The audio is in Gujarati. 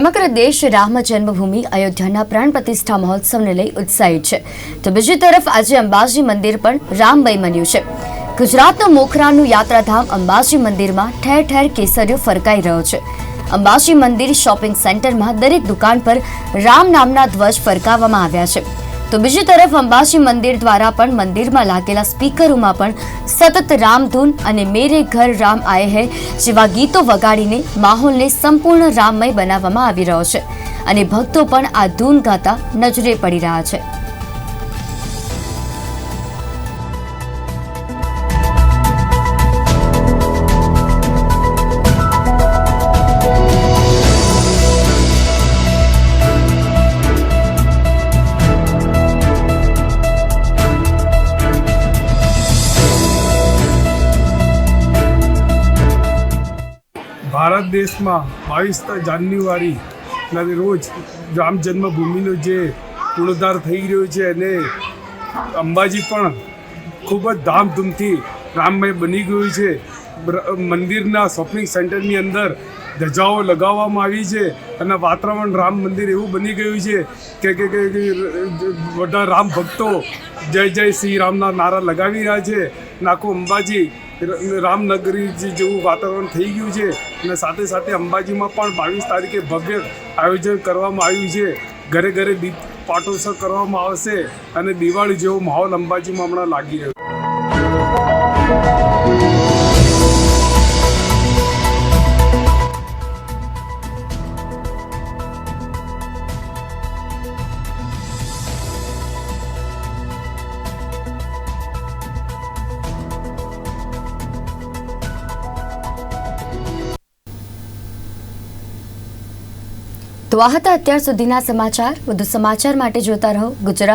સમગ્ર દેશ રામ જન્મભૂમિ, અયોધ્યાના પ્રાણ પ્રતિષ્ઠા મહોત્સવને લઈ ઉત્સાહિત છે. તો બીજી તરફ આજે અંબાજી મંદિર પણ રામમય બન્યું છે. ગુજરાતનું મોખરાનું યાત્રાધામ અંબાજી મંદિરમાં ઠેર ઠેર કેસરીઓ ફરકાઈ રહ્યો છે. અંબાજી મંદિર શોપિંગ સેન્ટરમાં દરેક દુકાન પર રામ નામના ધ્વજ ફરકાવવામાં આવ્યા છે. તો બીજી તરફ અંબાજી મંદિર દ્વારા પણ મંદિરમાં લાગેલા સ્પીકરોમાં પણ સતત રામધૂન અને મેરે ઘર રામ આયે હૈ જેવા ગીતો વગાડીને માહોલને સંપૂર્ણ રામમય બનાવવામાં આવી રહ્યો છે. અને ભક્તો પણ આ ધૂન ગાતા નજરે પડી રહ્યા છે. ભારત દેશમાં બાવીસ જાન્યુઆરીના રોજ રામ જન્મભૂમિનો જે પુનરુદ્ધાર થઈ રહ્યો છે અને અંબાજી પણ ખૂબ જ ધામધૂમથી રામમય બની ગયું છે. મંદિરના શોપિંગ સેન્ટરની અંદર ધજાઓ લગાવવામાં આવી છે અને વાતાવરણ રામ મંદિર એવું બની ગયું છે કે કે બધા રામ ભક્તો જય જય શ્રી રામના નારા લગાવી રહ્યા છે. નાખો અંબાજી રામનગરી જેવું વાતાવરણ થઈ ગયું છે અને સાથે સાથે અંબાજીમાં પણ બાવીસ તારીખે ભવ્ય આયોજન કરવામાં આવ્યું છે. ઘરે ઘરે દીપ પાટોત્સવ કરવામાં આવશે અને દિવાળી જેવો માહોલ અંબાજીમાં હમણાં લાગી રહ્યો તો આ હતા અત્યાર સુધીના સમાચાર. વધુ સમાચાર માટે જોતા રહો ગુજરાત